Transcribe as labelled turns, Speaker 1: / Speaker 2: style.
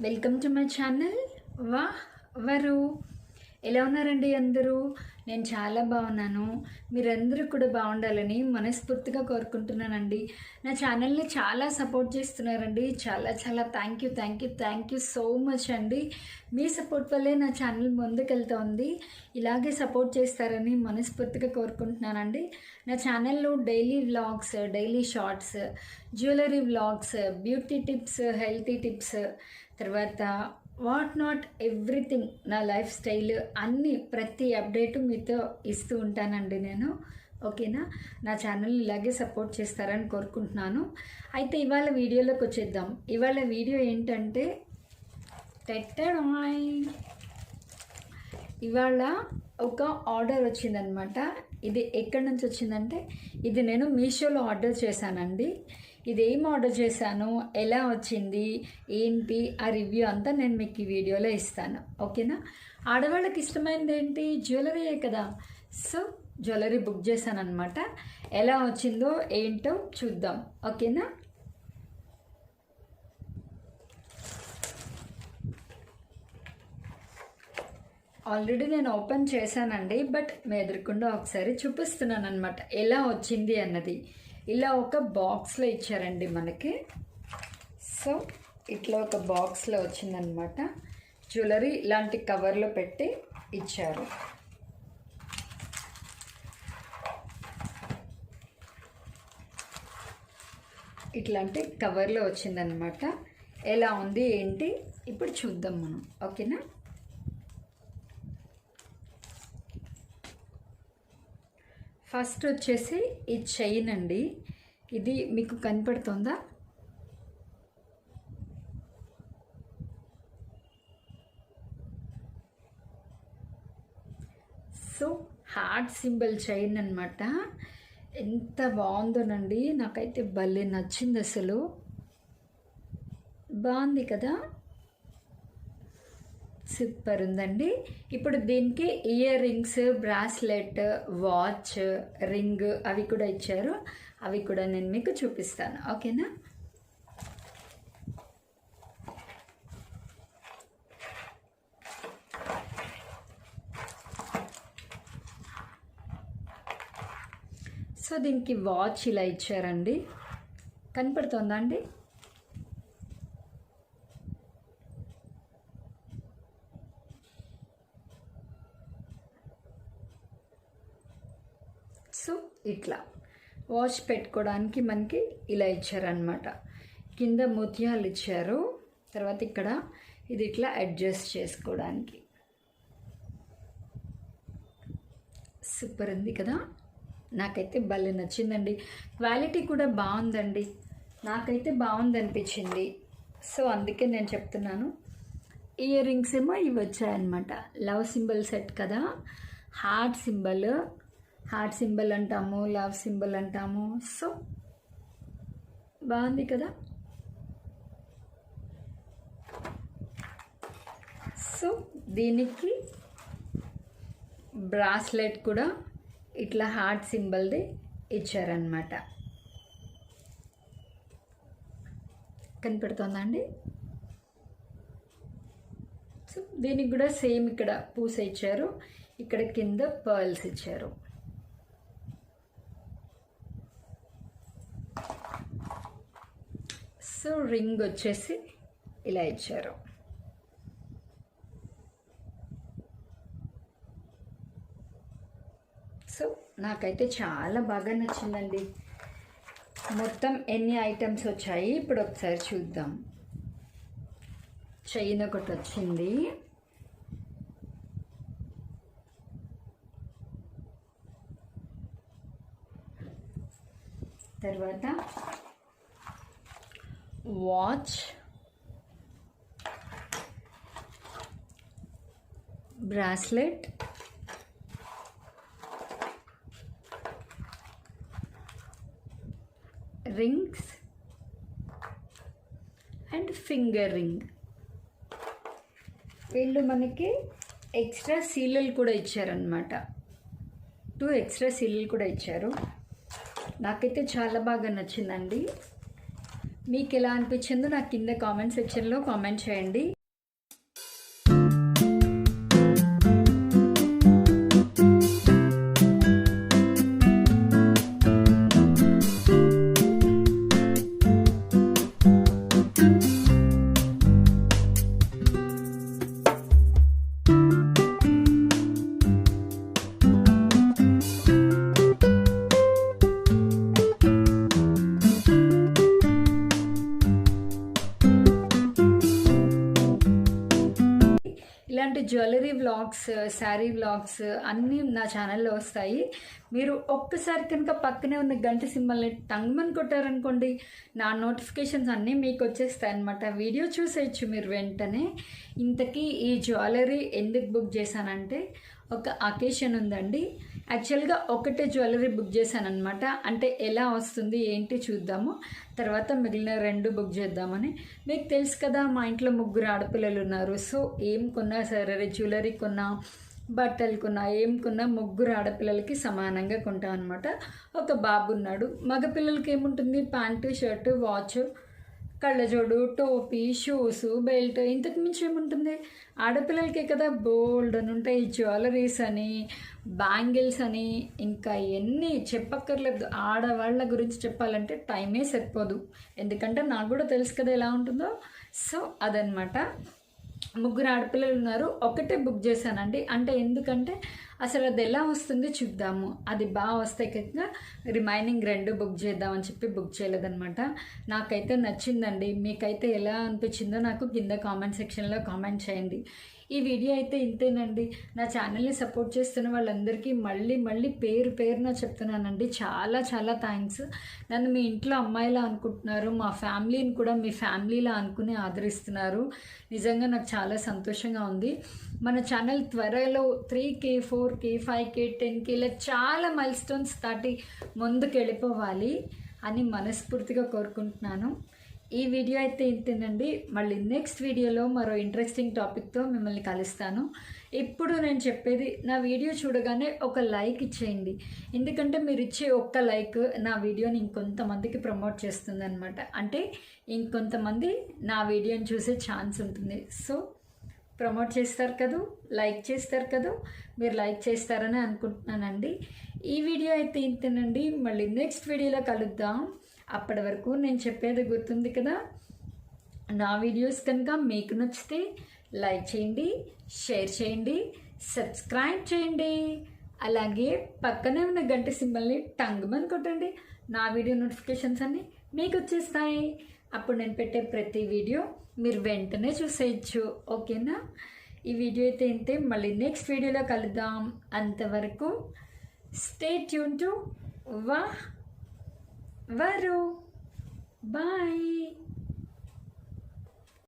Speaker 1: Welcome to my channel వా వరు ఎలా ఉన్నారండి అందరూ? నేను చాలా బాగున్నాను. మీరందరూ కూడా బాగుండాలని మనస్ఫూర్తిగా కోరుకుంటున్నానండి. నా ఛానల్ని చాలా సపోర్ట్ చేస్తున్నారండి. చాలా చాలా thank you thank you thank you so much అండి. మీ సపోర్ట్ వల్లే నా ఛానల్ ముందుకెళ్తా ఉంది ఇలాగే సపోర్ట్ చేస్తారని మనస్ఫూర్తిగా కోరుకుంటున్నానండి. నా ఛానల్లో daily vlogs daily shorts jewellery vlogs beauty tips healthy tips తర్వాత వాట్ నాట్ ఎవ్రీథింగ్ నా లైఫ్ స్టైల్ అన్నీ ప్రతి అప్డేట్ మీతో ఇస్తూ ఉంటానండి నేను ఓకేనా? నా ఛానల్ని ఇలాగే సపోర్ట్ చేస్తారని కోరుకుంటున్నాను. అయితే ఇవాళ వీడియోలోకి వచ్చేద్దాం. ఇవాళ వీడియో ఏంటంటే టెట్టడాయ్ ఇవాళ ఒక ఆర్డర్ వచ్చిందనమాట. ఇది ఎక్కడి నుంచి వచ్చిందంటే ఇది నేను మీషోలో ఆర్డర్ చేశానండి. ఇదేం ఆర్డర్ చేశాను? ఎలా వచ్చింది? ఏంటి? ఆ రివ్యూ అంతా నేను మీకు ఈ వీడియోలో ఇస్తాను. ఓకేనా? ఆడవాళ్ళకి ఇష్టమైనది ఏంటి? జ్యువెలరీయే కదా? సో జ్యువెలరీ బుక్ చేశాను అనమాట ఎలా వచ్చిందో ఏంటో చూద్దాం. ఓకేనా? ఆల్రెడీ నేను ఓపెన్ చేశానండి బట్ మీ ఎదురుకుండా ఒకసారి చూపిస్తున్నాను అనమాట ఎలా వచ్చింది అన్నది. ఇలా ఒక బాక్స్లో ఇచ్చారండి మనకి. సో ఇట్లా ఒక బాక్స్లో వచ్చిందనమాట. జ్యువెలరీ ఇలాంటి కవర్లో పెట్టి ఇచ్చారు. ఇట్లాంటి కవర్లో వచ్చిందనమాట. ఎలా ఉంది ఏంటి? ఇప్పుడు చూద్దాం మనం. ఓకేనా? ఫస్ట్ వచ్చేసి ఈ చైన్ అండి. ఇది మీకు కనపడుతుందా? సో హార్ట్ సింబల్ చైన్ అనమాట ఎంత బాగుందోనండి. నాకైతే భలే నచ్చింది అసలు బాగుంది కదా? సూపర్ ఉందండి. ఇప్పుడు దీనికి earrings bracelet watch ring అవి కూడా ఇచ్చారు. అవి కూడా నేను మీకు చూపిస్తాను. ఓకేనా? సో దీనికి వాచ్ ఇలా ఇచ్చారండి. కనపడుతుందా అండి? సో ఇట్లా. వాచ్ పెట్టుకోవడానికి మనకి ఇలా ఇచ్చారనమాట కింద ముత్యాలు ఇచ్చారు. తర్వాత ఇక్కడ ఇది ఇట్లా అడ్జస్ట్ చేసుకోవడానికి. సూపర్ ఉంది కదా? నాకైతే భలే నచ్చిందండి. క్వాలిటీ కూడా బాగుందండి. నాకైతే బాగుంది అనిపించింది సో అందుకే నేను చెప్తున్నాను. ఇయర్ రింగ్స్ ఏమో ఇవి వచ్చాయన్నమాట. లవ్ సింబల్ సెట్ కదా? హార్ట్ సింబల్ హార్ట్ సింబల్ అంటాము లవ్ సింబల్ అంటాము. సో బాగుంది కదా? సో దీనికి బ్రాస్లెట్ కూడా ఇట్లా హార్ట్ సింబల్ది ఇచ్చారనమాట కనిపెడుతుందా అండి? సో దీనికి కూడా సేమ్ ఇక్కడ పూస ఇచ్చారు. ఇక్కడ కింద పర్ల్స్ ఇచ్చారు. సో రింగ్ వచ్చేసి ఇలా ఇచ్చారు. సో నాకైతే చాలా బాగా నచ్చిందండి. మొత్తం ఎన్ని ఐటమ్స్ వచ్చాయి? ఇప్పుడు ఒకసారి చూద్దాం. చైన్ ఒకటి వచ్చింది. తర్వాత watch. Bracelet. Rings. And finger ring. వీళ్ళు మనకి ఎక్స్ట్రా సీలలు కూడా ఇచ్చారనమాట టూ ఎక్స్ట్రా సీలలు కూడా ఇచ్చారు. నాకైతే చాలా బాగా నచ్చిందండి. మీకు ఎలా అనిపించిందో నాకు కింద కామెంట్ సెక్షన్లో కామెంట్ చేయండి. ఇలాంటి జ్యువెలరీ వ్లాగ్స్ శారీ వ్లాగ్స్ అన్నీ నా ఛానల్లో వస్తాయి. మీరు ఒక్కసారి కనుక పక్కనే ఉన్న గంట సింబల్ని టంగ్మని కొట్టారనుకోండి నా నోటిఫికేషన్స్ అన్నీ మీకు వచ్చేస్తాయి అనమాట వీడియో చూసేయచ్చు మీరు వెంటనే. ఇంతకీ ఈ జ్యువెలరీ ఎందుకు బుక్ చేశానంటే ఒక అకేషన్ ఉందండి. యాక్చువల్గా ఒకటే జ్యువెలరీ బుక్ చేశాను అనమాట అంటే ఎలా వస్తుంది ఏంటి చూద్దాము. తర్వాత మిగిలిన రెండు బుక్ చేద్దామని. మీకు తెలుసు కదా మా ఇంట్లో ముగ్గురు ఆడపిల్లలు ఉన్నారు. సో ఏం కొన్నా సరే జ్యువెలరీ కొన్నా బట్టలు కొన్నా ఏం కొన్నా ముగ్గురు ఆడపిల్లలకి సమానంగా కొంటాం అనమాట ఒక బాబు ఉన్నాడు. మగపిల్లలకి ఏముంటుంది? Pant shirt watch. కళ్ళజోడు టోపీ షూస్ బెల్ట్ ఇంతకు మించి ఏముంటుంది? ఆడపిల్లలకే కదా బోల్డ్ అని ఉంటాయి జ్యువెలరీస్ అని బ్యాంగిల్స్ అని. ఇంకా ఎన్ని చెప్పక్కర్లేదు. ఆడవాళ్ళ గురించి చెప్పాలంటే టైమే సరిపోదు. ఎందుకంటే నాకు కూడా తెలుసు కదా ఎలా ఉంటుందో. సో అదనమాట ముగ్గురు ఆడపిల్లలు ఉన్నారు. ఒకటే బుక్ చేశానండి. అంటే ఎందుకంటే అసలు అది ఎలా వస్తుంది చూద్దాము. అది బాగా వస్తే కనుక రిమైనింగ్ రెండు బుక్ చేద్దామని చెప్పి బుక్ చేయలేదన్నమాట. నాకైతే నచ్చిందండి. మీకైతే ఎలా అనిపించిందో నాకు కింద కామెంట్ సెక్షన్లో కామెంట్ చేయండి. ఈ వీడియో అయితే ఇంతేనండి. నా ఛానల్ని సపోర్ట్ చేస్తున్న వాళ్ళందరికీ మళ్ళీ మళ్ళీ పేరు పేరున చెప్తున్నానండి. చాలా చాలా థ్యాంక్స్ నన్ను మీ ఇంట్లో అమ్మాయిలా అనుకుంటున్నారు. మా ఫ్యామిలీని కూడా మీ ఫ్యామిలీలా అనుకుని ఆదరిస్తున్నారు. నిజంగా నాకు చాలా సంతోషంగా ఉంది. మన ఛానల్ త్వరలో three K four K five K ten K ఇలా చాలా మైల్ స్టోన్స్ దాటి ముందుకు వెళ్ళిపోవాలి అని మనస్ఫూర్తిగా కోరుకుంటున్నాను. ఈ వీడియో అయితే ఇంతేనండి. మళ్ళీ నెక్స్ట్ వీడియోలో మరో ఇంట్రెస్టింగ్ టాపిక్తో మిమ్మల్ని కలుస్తాను. ఇప్పుడు నేను చెప్పేది నా వీడియో చూడగానే ఒక లైక్ ఇచ్చేయండి. ఎందుకంటే మీరు ఇచ్చే ఒక్క లైక్ నా వీడియోని ఇంకొంతమందికి ప్రమోట్ చేస్తుంది అనమాట అంటే ఇంకొంతమంది నా వీడియోని చూసే ఛాన్స్ ఉంటుంది. సో ప్రమోట్ చేస్తారు కదూ? లైక్ చేస్తారు కదూ? మీరు లైక్ చేస్తారని అనుకుంటున్నానండి. ఈ వీడియో అయితే ఇంతేనండి. మళ్ళీ నెక్స్ట్ వీడియోలో కలుద్దాం. అప్పటి వరకు నేను చెప్పేది గుర్తుంది కదా? నా వీడియోస్ కనుక మీకు నచ్చితే లైక్ చేయండి షేర్ చేయండి సబ్స్క్రైబ్ చేయండి. అలాగే పక్కనే ఉన్న గంట సింబల్ని టంగమని కొట్టండి. నా వీడియో నోటిఫికేషన్స్ అన్నీ మీకు వచ్చేస్తాయి. అప్పుడు నేను పెట్టే ప్రతి వీడియో మీరు వెంటనే చూసేయచ్చు ఓకేనా? ఈ వీడియో అయితే ఇంతే. మళ్ళీ నెక్స్ట్ వీడియోలో కలుద్దాం. అంతవరకు స్టే ట్యూన్ టు వా వరు. బాయ్